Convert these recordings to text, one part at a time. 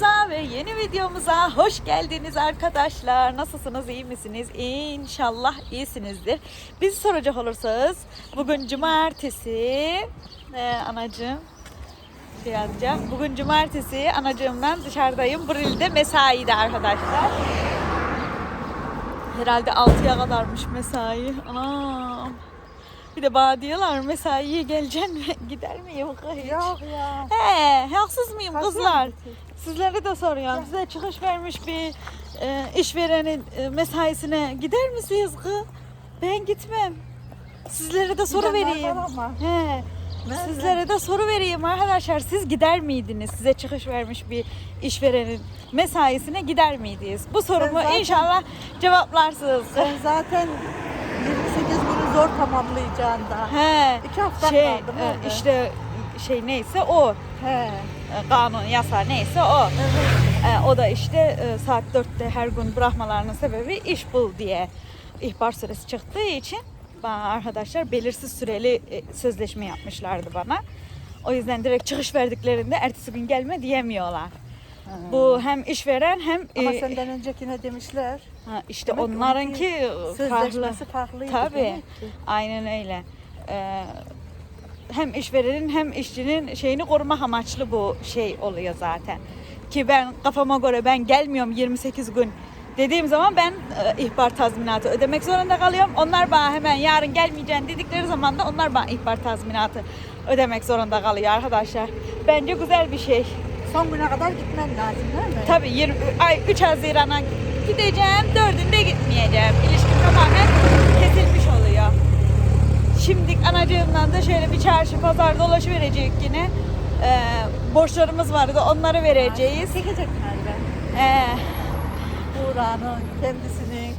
kanalımıza ve yeni videomuza hoş geldiniz arkadaşlar. Nasılsınız, iyi misiniz? İnşallah iyisinizdir. Bizi soracak olursanız bugün cumartesi. Ee, anacığım şey yazacağım. Bugün cumartesi anacığımdan dışarıdayım. Bril'de mesaide arkadaşlar. Herhalde 6'ya kadarmış mesai. Anam. Bir de bana diyorlar mesaiye geleceksin mi? Gider miyim? Hiç. Yok ya. He, haksız mıyım Haksız kızlar? mısın? Sizlere de soruyorum. Size çıkış vermiş bir e, işverenin e, mesaisine gider misiniz kız? Ben gitmem. Sizlere de soru Gidenler vereyim. var ama. He. Nerede? Sizlere de soru vereyim arkadaşlar. Siz gider miydiniz? Size çıkış vermiş bir işverenin mesaisine gider miydiniz? Bu sorumu zaten- inşallah cevaplarsınız. Sen zaten 28 günü zor tamamlayacaksın da. He. İki hafta Şey, kaldı. e, nerede? işte şey neyse o. He. E, Kanun, yasa neyse o. E, o da işte e, saat 4'te her gün bırakmalarının sebebi iş bul diye ihbar süresi çıktığı için bana arkadaşlar belirsiz süreli e, sözleşme yapmışlardı bana. O yüzden direkt çıkış verdiklerinde ertesi gün gelme diyemiyorlar. Bu hem işveren hem Ama e, senden öncekine demişler. ha, işte onlarınki farklı. Sözleşmesi farklıydı. Tabii. Aynen öyle. Ee, hem işverenin hem işçinin şeyini korumak amaçlı bu şey oluyor zaten. Ki ben kafama göre ben gelmiyorum 28 gün dediğim zaman ben e, ihbar tazminatı ödemek zorunda kalıyorum. Onlar bana hemen yarın gelmeyeceksin dedikleri zaman da onlar bana ihbar tazminatı ödemek zorunda kalıyor arkadaşlar. Bence güzel bir şey. Son güne kadar gitmen lazım değil mi? Tabii 20, ay 3 Haziran'a gideceğim, 4'ünde gitmeyeceğim. İlişkim tamamen kesilmiş oluyor. Şimdi anacığımdan da şöyle bir çarşı pazar dolaşı verecek yine. Ee, borçlarımız vardı onları vereceğiz. Çekecek nerede? Ee, Buğra'nın, kendisinin.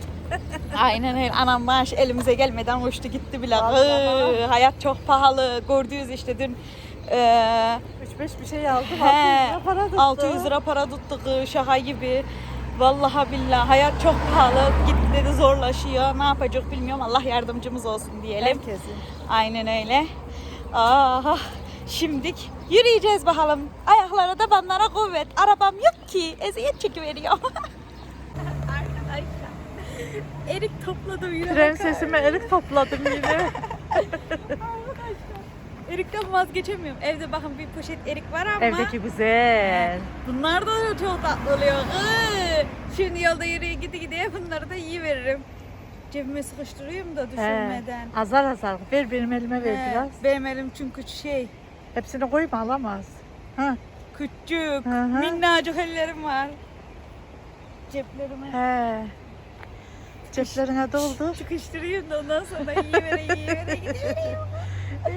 aynen öyle. Anam maaş elimize gelmeden uçtu gitti bile. Iı, hayat çok pahalı. Gördüğünüz işte dün e, 3-5 bir şey aldım. He, 600 lira para tuttu. 600 lira para tuttuk şaka gibi. Vallahi billahi hayat çok pahalı. Gitgide de zorlaşıyor. Ne yapacak bilmiyorum. Allah yardımcımız olsun diyelim. Herkesin. Aynen öyle. Aha. Şimdik yürüyeceğiz bakalım. Ayaklara da banlara kuvvet. Arabam yok ki. Eziyet çekiveriyor. Arkadaşlar. Erik topladım yine. Prensesime erik topladım yine. Erikten vazgeçemiyorum. Evde bakın bir poşet erik var ama. Evdeki güzel. Bunlar da çok tatlı oluyor. Şimdi yolda yürüye gidi gidiye bunları da iyi veririm. Cebime sıkıştırıyorum da düşürmeden. He, azar azar. Ver benim elime ver He, biraz. Benim elim çünkü şey Hepsini koyma alamaz. Ha. küçük, Hı hı. minnacık ellerim var. Ceplerime He. Ceplerine doldur. sıkıştırayım da ondan sonra iyi vere iyi vere gidiyorum.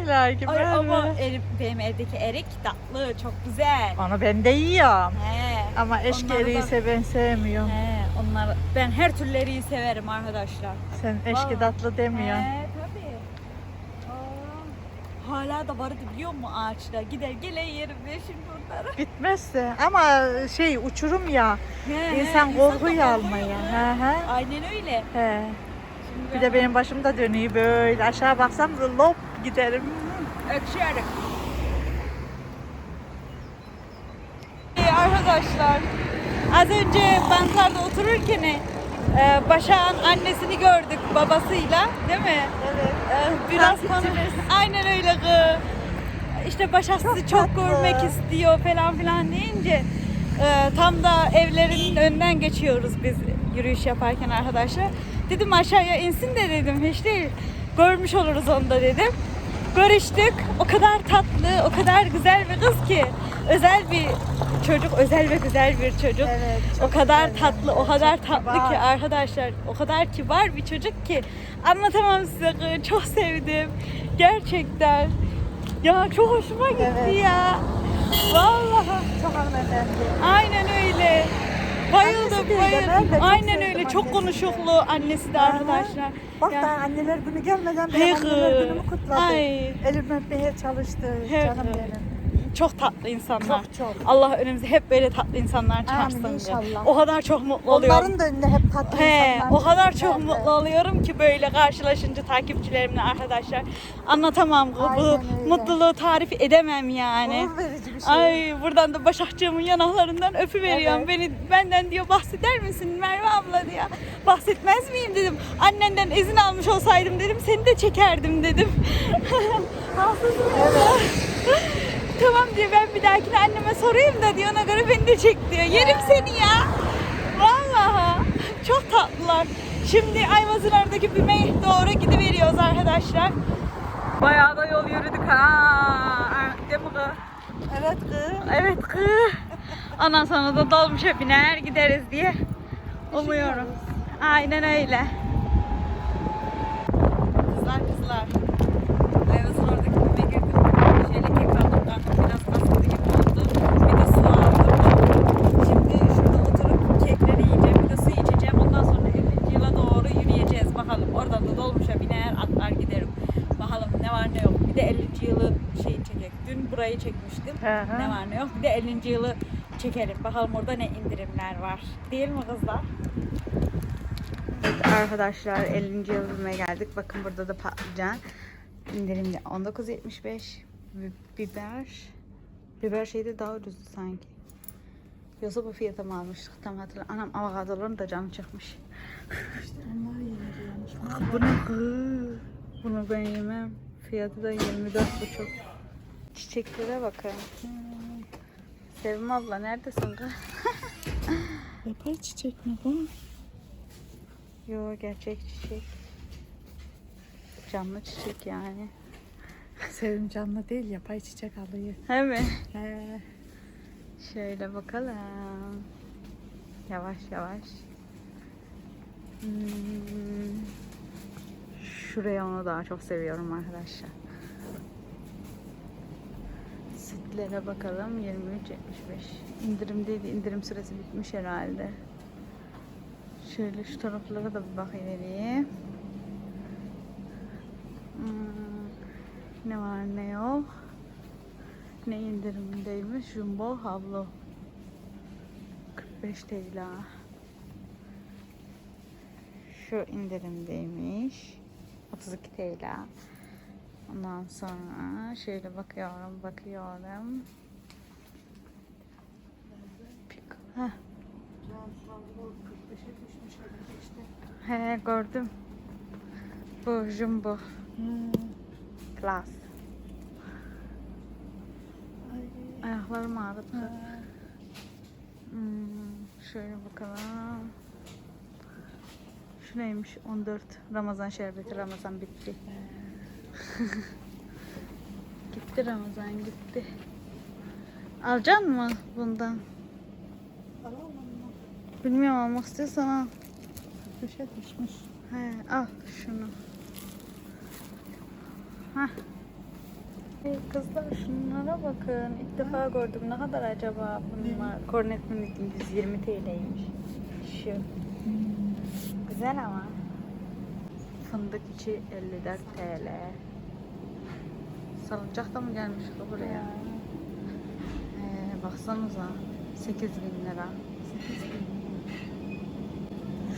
İlahi Ay ben ama böyle. erik, benim evdeki erik tatlı, çok güzel. Onu ben de yiyorum. He. Ama eşki Onları eriği da- ise ben sevmiyorum. He, onlar ben her türlü eriği severim arkadaşlar. Sen eşki Vallahi. tatlı demiyorsun. He tabii. Aa, hala da vardı biliyor musun ağaçta? Gider gele yerim ben şimdi onları. Bitmezse ama şey uçurum ya. He, İnsan he, korkuyor korkuyor. almaya. He he. Aynen öyle. He. Şimdi Bir ben de benim başım da dönüyor böyle. Aşağı baksam lop giderim. öpüşüyorum. Ee, arkadaşlar az önce banklarda otururken e, Başak'ın annesini gördük babasıyla değil mi? Evet. Ee, biraz konu... Aynen öyle kız. İşte Başak sizi çok tatlı. görmek istiyor falan filan deyince e, tam da evlerinin önünden geçiyoruz biz yürüyüş yaparken arkadaşlar. Dedim aşağıya insin de dedim hiç değil. Görmüş oluruz onu da dedim. Görüştük. O kadar tatlı, o kadar güzel bir kız ki. Özel bir çocuk, özel ve güzel bir çocuk. Evet, o kadar güzel tatlı, o kadar Çok tatlı kibar. ki arkadaşlar. O kadar kibar bir çocuk ki. Anlatamam size. Çok sevdim. Gerçekten. Ya çok hoşuma gitti Evet. ya. Vallahi. Çok hanımefendi. Aynen öyle. Bayıldım, ben bayıldım. Aynen öyle. Çok konuşuklu annesi de arkadaşlar. Bak Ya. da anneler günü gelmeden benim anneler günümü kutladı. Ay. Elim öpmeye çalıştı Hey canım benim. Çok tatlı insanlar. Çok, çok. Allah önümüze hep böyle tatlı insanlar çıkarsın Amin, inşallah. O kadar çok mutlu oluyorum. Onların da önünde hep tatlı He, insanlar. o kadar çok de. mutlu oluyorum ki böyle karşılaşınca takipçilerimle arkadaşlar. Anlatamam bu, bu öyle. mutluluğu tarif edemem yani. Gurur verici bir şey. Ay buradan da Başakçığımın yanaklarından öpüveriyorum. Evet. Beni benden diyor bahseder misin Merve abla diyor. Bahsetmez miyim dedim. Annenden izin almış olsaydım dedim seni de çekerdim dedim. Haksızım evet. tamam diyor ben bir dahakine anneme sorayım da diyor ona göre beni de çek diyor. Yerim seni ya. Vallahi çok tatlılar. Şimdi Ayvazılar'daki BİM'e doğru gidiveriyoruz arkadaşlar. Bayağı da yol yürüdük ha. Değil mi kız? Evet kız. Evet kız. Ondan sonra da dolmuşa biner gideriz diye umuyorum. Aynen öyle. Kızlar kızlar. Ayvazın oradaki bir girdim. Şöyle kek aldım. Karnım biraz baskılı gibi oldu. Bir de su aldım. Şimdi şurada oturup kekleri yiyeceğim. Bir de su içeceğim. Ondan sonra 50. yıla doğru yürüyeceğiz. Bakalım oradan da dolmuşa biner atlar giderim. Bakalım ne var ne yok. Bir de 50. yılı şey çekek. Dün burayı hı. Ne var ne yok. Bir de 50. yılı çekelim. Bakalım orada ne indirimler var. Değil mi kızlar? Evet arkadaşlar 50. yılına geldik. Bakın burada da patlıcan indirimli 19.75 Bi- biber biber şeyde daha ucuzdu sanki. Yoksa bu fiyata mı almıştık tam hatırlamıyorum. Anam avokadoların da canı çıkmış. Onlar yeniliyormuş. Bu ne kız? Bunu ben yemem. Fiyatı da 24,5. Çiçeklere bakın. Sevim abla neredesin kız? Yapay çiçek mi bu? Yo gerçek çiçek. Canlı çiçek yani. Sevim canlı değil yapay çiçek alıyor. He mi? He. Şöyle bakalım. Yavaş yavaş. Hmm. Şuraya onu daha çok seviyorum arkadaşlar. Sütlere bakalım 23.75. İndirimdeydi. İndirim süresi bitmiş herhalde. Şöyle şu taraflara da bir bakayım. Hmm. Ne var ne yok. Ne indirimdeymiş? Jumbo havlu. 45 TL. Şu indirimdeymiş. 32 TL. Ondan sonra şöyle bakıyorum, bakıyorum. Pik- Heh, he gördüm. Bu Jumbo Hmm. Plus. Ayaklarım ağrıdı. Ha. Hmm, şöyle bakalım. Şu neymiş? 14 Ramazan şerbeti. Ramazan bitti. gitti Ramazan gitti. Alacak mı bundan? Bilmiyorum almak istiyorsan al. Köşe düşmüş. He, al şunu. Hah. Hey kızlar şunlara bakın. İlk defa gördüm. Ne kadar acaba bunlar? Kornet minik 120 TL'ymiş. Şu. Güzel ama. Fındık içi 54 TL. Salıncak da mı gelmiş bu buraya? Ee, baksanıza. 8 bin lira.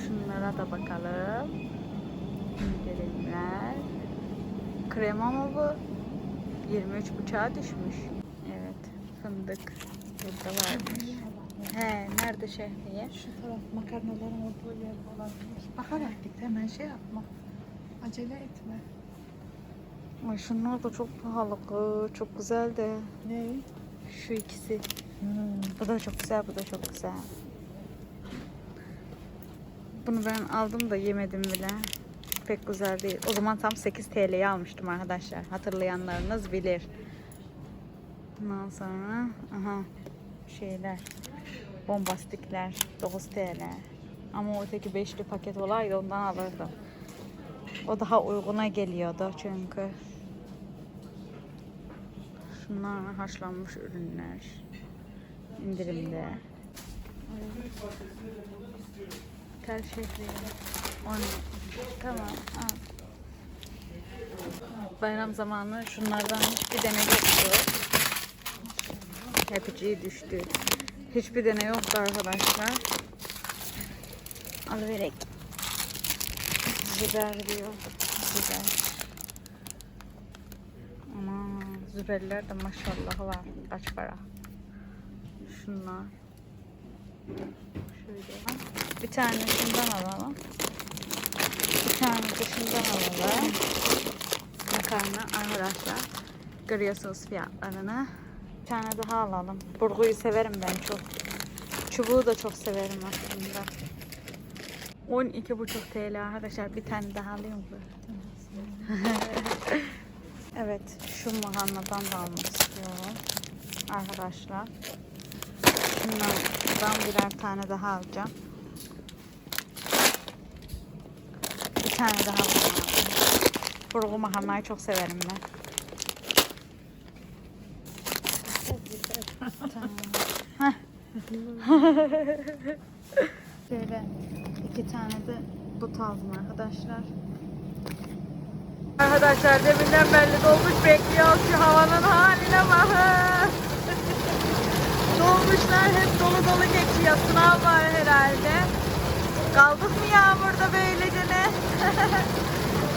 Şunlara da bakalım. İndirimler. Krema mı bu? 23 buçuğa düşmüş. Evet. Fındık. Burada varmış. He, nerede şehriye? Şu taraf makarnaların olduğu yer olabilir. Bakarak git hemen şey yapma. Acele etme. Ay şunlar da çok pahalı. kız. Çok güzel de. Ne? Şu ikisi. Hmm. Bu da çok güzel, bu da çok güzel. Bunu ben aldım da yemedim bile. Pek güzel değil. O zaman tam 8 TL'ye almıştım arkadaşlar. Hatırlayanlarınız bilir. Ondan sonra aha şeyler bombastikler 9 TL. Ama öteki beşli paket olaydı ondan alırdım. O daha uyguna geliyordu çünkü. Şunlar haşlanmış ürünler. indirimde. Tel. On. Tamam. Al. Bayram zamanı şunlardan hiçbir dene yoktu. Hepiciği düştü. Hiçbir tane yoktu arkadaşlar. Alıverek. Biber diyor. Biber. Aman Züberler de maşallah var. Kaç para? Şunlar. Şöyle. Bir tane şundan alalım. Bir tane de şundan alalım. Makarna arkadaşlar. Görüyorsunuz fiyatlarını. Bir tane daha alalım. Burguyu severim ben çok. Çubuğu da çok severim aslında. 12,5 TL arkadaşlar. Bir tane daha mı? evet. Şu makarnadan da almak istiyorum. Arkadaşlar. Şundan birer tane daha alacağım. Bir tane daha alacağım. Burgu makarnayı çok severim ben. Tamam. Şöyle iki tane de but aldım arkadaşlar. Arkadaşlar deminden belli dolmuş bekliyor şu havanın haline bakın. Dolmuşlar hep dolu dolu geçiyor. Sınav var herhalde. Kaldık mı yağmurda böylece ne?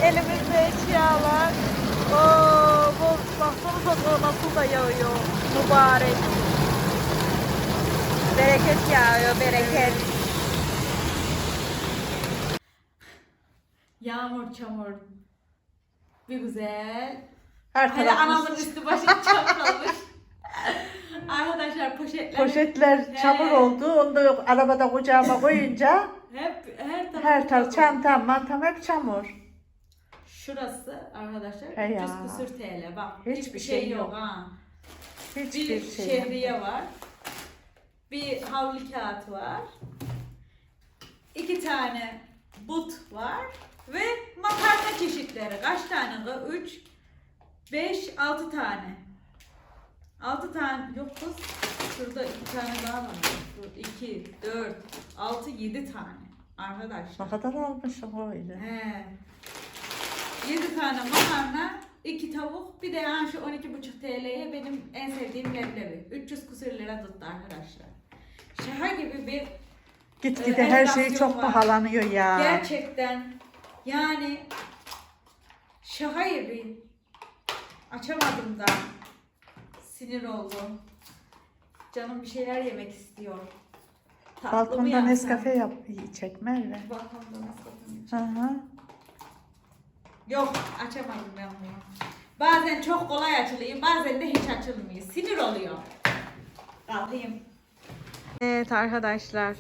Elimizde eşyalar. Oo, bu baksanıza nasıl da yağıyor. Mübarek. Bereket yağıyor, bereket. Yağmur, çamur. Bir güzel. Her Hele taraf anamın üstü başı çamurlamış. Arkadaşlar poşetler. poşetler He. çamur oldu. Onu da arabada kucağıma koyunca Hep her taraf. her taraf çantam mantam hep çamur. Şurası arkadaşlar He ya. 300 küsür TL. Bak Hiçbir şey şey yok yok. ha. Hiçbir Bir şey. şehriye var. Bir havlu kağıt var. iki tane but var. Ve makarna çeşitleri. Kaç tane? 3, 5, 6 tane. 6 tane. Yok kız. Şurada iki tane daha var. 2, 4, 6, 7 tane. Arkadaşlar. Ne kadar almışım öyle. He. 7 tane makarna, 2 tavuk, bir de yani şu 12,5 TL'ye benim en sevdiğim leblebi. 300 küsür lira tuttu arkadaşlar. Şaka gibi bir Gitgide Ee, her şey çok var. pahalanıyor ya. gerçekten yani şaka gibi açamadım da sinir oldum. Canım bir şeyler yemek istiyor. Tatlı Balkonda? Nescafe yap çek Merve. Balkonda Nescafe. Hı hı. Yok açamadım ben bunu. Bazen çok kolay açılıyor, bazen de hiç açılmıyor. Sinir oluyor. Kalkayım. Evet arkadaşlar.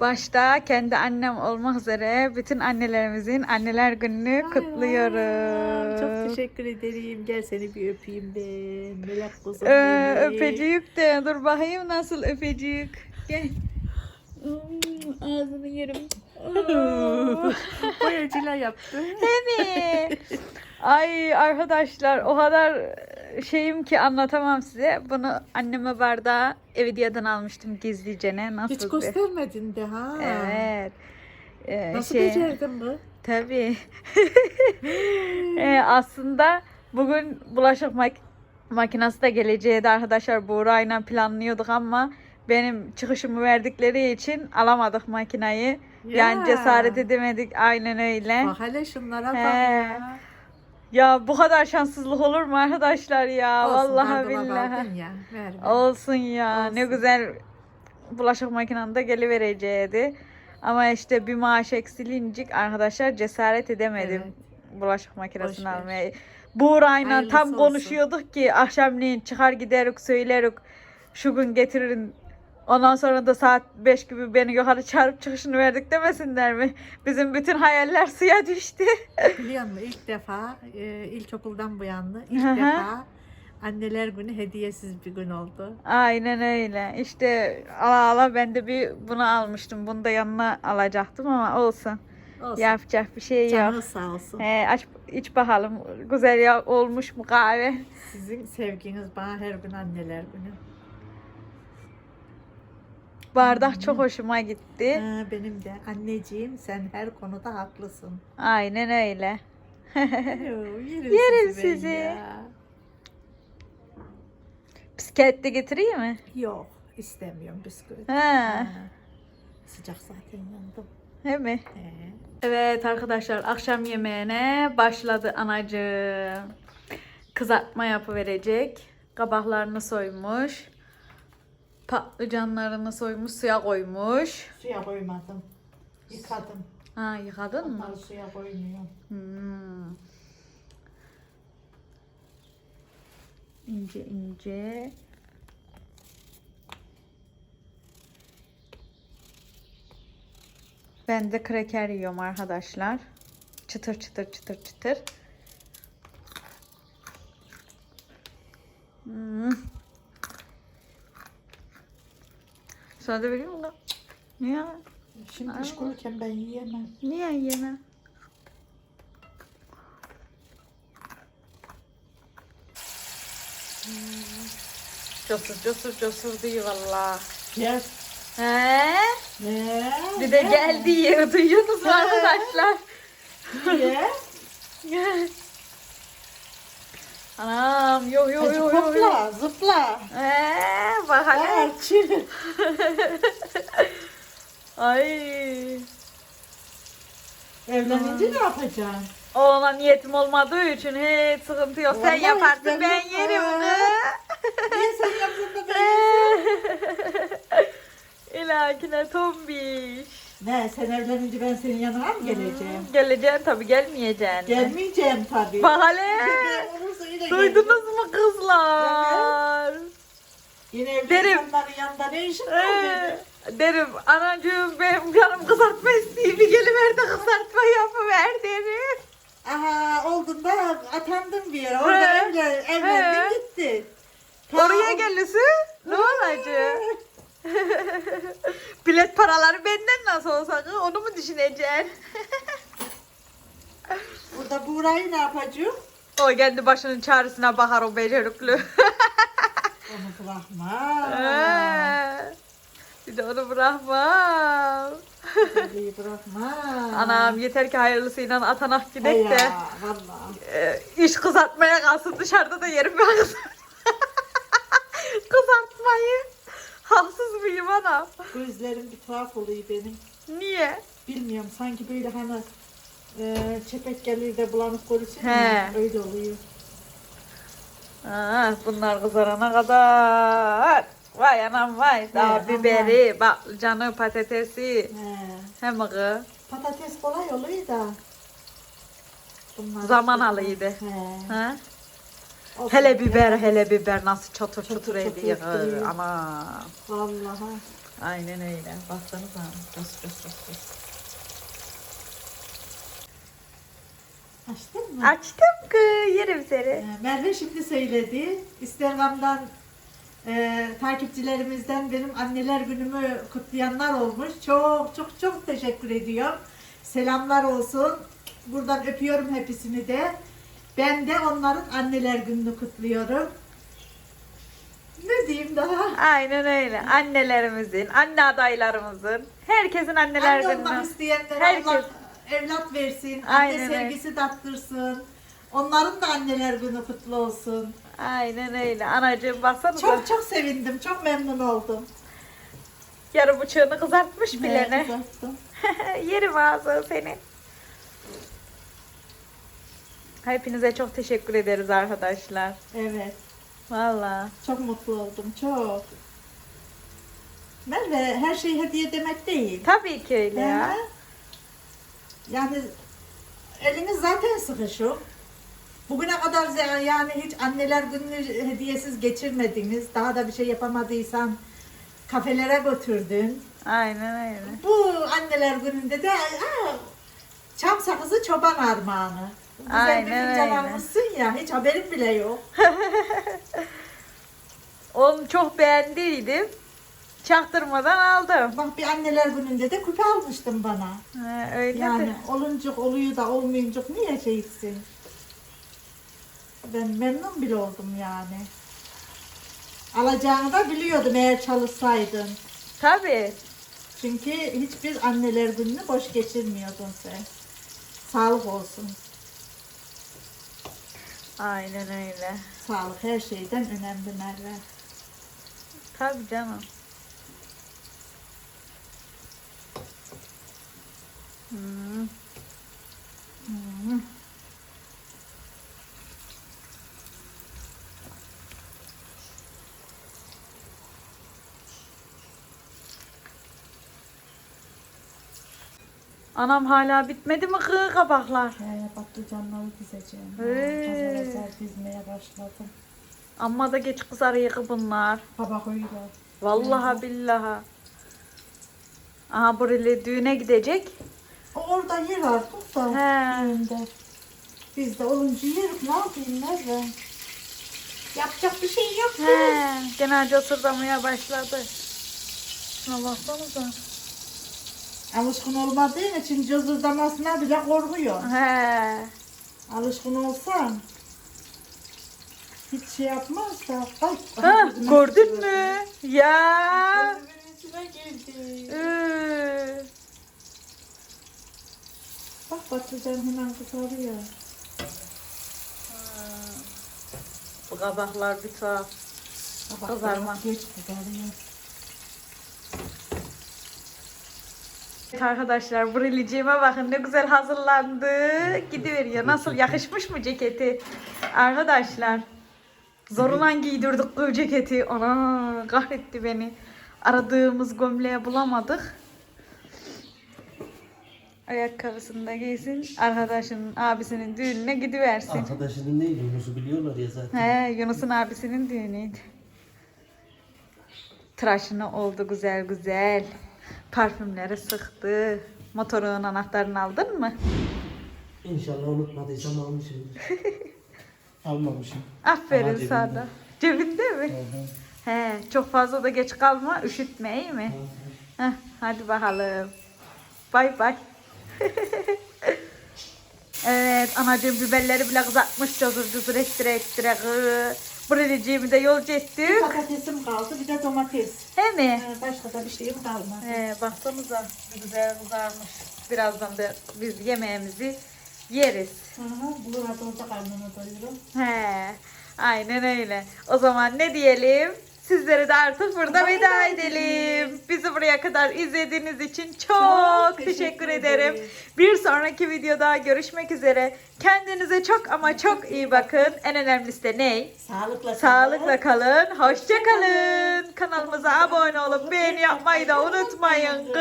Başta kendi annem olmak üzere bütün annelerimizin anneler gününü kutluyoruz. Çok teşekkür ederim. Gel seni bir öpeyim ben. Melek kuzum Ee, öpecik de dur bakayım nasıl öpecik. Gel. Hmm, Ağzını yerim. Boyacıyla yaptı. Evet. Ay arkadaşlar o kadar şeyim ki anlatamam size. Bunu anneme bardağı Evidia'dan almıştım gizlicene. Nasıl Hiç göstermedin de ha. Evet. Ee, Nasıl şey, becerdin bu? Tabii. Ee, aslında bugün bulaşık mak makinesi de geleceği de arkadaşlar Buğra'yla planlıyorduk ama benim çıkışımı verdikleri için alamadık makinayı. Yani Ya. cesaret edemedik aynen öyle. Bak hele şunlara bak ya. Ya bu kadar şanssızlık olur mu arkadaşlar ya? Olsun, Vallahi billahi. ya. Merve. Olsun ya. Ne Olsun. güzel bulaşık makinanda gelivereceğiydi. Ama işte bir maaş eksilincik arkadaşlar cesaret edemedim bulaşık makinesini Boş ver. almaya. Buğra'yla tam olsun. konuşuyorduk ki akşamleyin çıkar gideruk söyleruk şu gün getiririn. Ondan sonra da saat 5 gibi beni yukarı çağırıp çıkışını verdik demesinler mi? Bizim bütün hayaller suya düştü. Biliyor musun ilk defa e, ilkokuldan bu yana ilk defa anneler günü hediyesiz bir gün oldu. Aynen öyle. İşte ala ala ben de bir bunu almıştım. Bunu da yanına alacaktım ama olsun. Olsun. Yapacak bir şey yok. Canı sağ olsun. He, aç, iç bakalım. Güzel ya, olmuş mu kahve? Sizin sevginiz bana her gün anneler günü. Bardak çok hoşuma gitti. Ha, benim de anneciğim sen her konuda haklısın. Aynen öyle. Yerim, Yerim sizi. sizi. ya. De getireyim mi? Yok istemiyorum bisküvi. Ha. Ha. Sıcak zaten yandım. He mi? He. Evet arkadaşlar akşam yemeğine başladı anacığım. Kızartma yapıverecek. Kabaklarını soymuş. Patlıcanlarını soymuş suya koymuş. Suya koymadım. Yıkadım. Ha yıkadın mı? Onları suya koymuyorum. Hmm. İnce ince. Ben de kraker yiyorum arkadaşlar. Çıtır çıtır çıtır çıtır. Hmm. Sana da vereyim mi? Niye? Şimdi Aa. iş kururken ben yiyemem. Niye yeme? Cosur cosur cosur diyor valla. Gel. He? Ne? Bir de geldi yeri duyuyorsunuz mu arkadaşlar? Niye? Anam yo yo yo yo. hopla, zıpla. He, bak hele. Çil. Ay. Evlenince ne yapacaksın? Ona niyetim olmadığı için hiç sıkıntı yok. Sen Vallahi yaparsın ben ben yerim. Niye sen yaptın da ben İlakine tombiş. Ne sen evlenince ben senin yanına mı geleceğim? Geleceksin tabi gelmeyeceksin. Gelmeyeceğim tabii. Bak hele. Gelirim. Duydunuz mu kızlar? Yine evli Derim. insanların yanında ne işin var Ee, dedi. derim anacığım benim canım kızartma istiyor bir geliver de kızartma yapıver derim. Aha oldun da atandın bir yere. Orada He. evlen, He. evlendin gittin. Ta- Oraya gelirse ne olacak? Bilet paraları benden nasıl olsa onu mu düşüneceksin? Burada Buğra'yı ne yapacağım? O kendi başının çaresine bakar o becerikli. Onu bırakma. Ee, bir de onu bırakmam. Orayı bırakma. Anam yeter ki hayırlısıyla atanak gidek de. ya valla. e, iş kızartmaya kalsın dışarıda da yerim ben kızart- kızartmayı. Haksız mıyım anam? Gözlerim bir tuhaf oluyor benim. Niye? Bilmiyorum sanki böyle hani e, çepek gelir de bulanık görürsün He. öyle oluyor. Aa, bunlar kızarana kadar. Vay anam vay. Daha He, biberi, patlıcanı, patatesi. He. Hem kız. Patates kolay oluyor da. Bunlar Zaman alıydı. He. Olsun. Hele biber, hele biber nasıl çatır Çatır çatır ediyor. Ana. Vallahi. Aynen öyle. Baksanıza. Cos cos cos cos. Açtın mı? Açtım kız. Yerim seni. Ee, Merve şimdi söyledi. Instagram'dan e, takipçilerimizden benim anneler günümü kutlayanlar olmuş. Çok çok çok teşekkür ediyorum. Selamlar olsun. Buradan öpüyorum hepsini de. Ben de onların anneler gününü kutluyorum. Ne diyeyim daha? Aynen öyle. Annelerimizin, anne adaylarımızın, herkesin anneler Anne olmak günü. isteyenlere Herkes. Allah evlat versin. Anne Aynen öyle. sevgisi tattırsın. Onların da anneler günü kutlu olsun. Aynen öyle. Anacığım baksanıza. Çok çok sevindim. Çok memnun oldum. Yarı bıçağını kızartmış Evet, bilene. uzattım. Yerim ağzı seni. Hepinize çok teşekkür ederiz arkadaşlar. Evet. Valla. Çok mutlu oldum. Çok. Merve her şey hediye demek değil. Tabii ki öyle ya. Yani eliniz zaten sıkışık. Bugüne kadar yani hiç anneler gününü hediyesiz geçirmediniz. Daha da bir şey yapamadıysan kafelere götürdün. Aynen öyle. Bu anneler gününde de aa, çam sakızı çoban armağanı. Güzel Aynen bir fincan öyle. almışsın ya hiç haberim bile yok. Onu çok beğendiydim. Çaktırmadan aldım. Bak bir anneler gününde de küpe almıştın bana. Ha, öyle Yani de. oluncuk oluyor da olmayıncuk niye şey etsin? Ben memnun bile oldum yani. Alacağını da biliyordum eğer çalışsaydın. Tabii. Çünkü hiçbir anneler gününü boş geçirmiyordun sen. Sağlık olsun. Aynen öyle. Sağlık her şeyden önemli Merve. Tabii canım. Hmm. Hmm. Anam hala bitmedi mi kız kabaklar? He, patlıcanları dizeceğim. Hey. Pazara dizmeye başladım. Amma da geç kızarıyor bunlar. Kabak öyle. Vallahi billahi. Aha buraya düğüne gidecek. O Orada yer artık da. He. Düğünde. Biz de olunca yerik ne yapayım Merve? Yapacak bir şey yok. He, genelde sırdamaya başladı. Şuna baksanıza. Alışkın olmadığın için cızırdamasına bile korkuyor. He. Alışkın olsan hiç şey yapmaz da. Ay, Ha, gördün mü? Ya. Gözümün içine girdi. Üü. Bak patlıcan hemen kızarıyor. Bu kabaklar bir tuhaf. Kızarma. Geç kızarıyor. Evet Arkadaşlar bu reliciğime bakın ne güzel hazırlandı. Gidiveriyor. Nasıl yakışmış mı ceketi? Arkadaşlar zorla giydirdik bu ceketi. Ana kahretti beni. Aradığımız gömleği bulamadık. Ayakkabısını da giysin. Arkadaşının abisinin düğününe gidiversin. Arkadaşının neydi Yunus'u biliyorlar ya zaten. He, Yunus'un abisinin düğünüydü. Tıraşını oldu güzel güzel. Parfümleri sıktı. Motorun anahtarını aldın mı? İnşallah unutmadıysam almışımdır. Almamışım. Aferin Ama sana. Cebinde mi? He, çok fazla da geç kalma, üşütme iyi mi? Heh, hadi bakalım. Bay bay. evet, anacığım biberleri bile kızartmış, cozur cozur ettire ettire. kız. Buraliciğimi de yolcu Bir ettik. patatesim kaldı bir de domates. He mi? Ee, Başka da bir şeyim kalmadı. He, baksanıza güzel kızarmış. Birazdan da biz yemeğimizi yeriz. Hı hı, burada orada karnını doyurun. He, aynen öyle. O zaman ne diyelim? Sizlere de artık burada Veda edelim. Bizi buraya kadar izlediğiniz için çok, Çok teşekkür, teşekkür ederim. ederiz. Bir sonraki videoda görüşmek üzere. Kendinize çok ama çok iyi bakın. En önemlisi de ne? Sağlıkla Sağlıkla kalın, hoşça kalın. Kanalımıza abone olup beğeni yapmayı da unutmayın.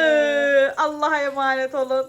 Allah'a emanet olun.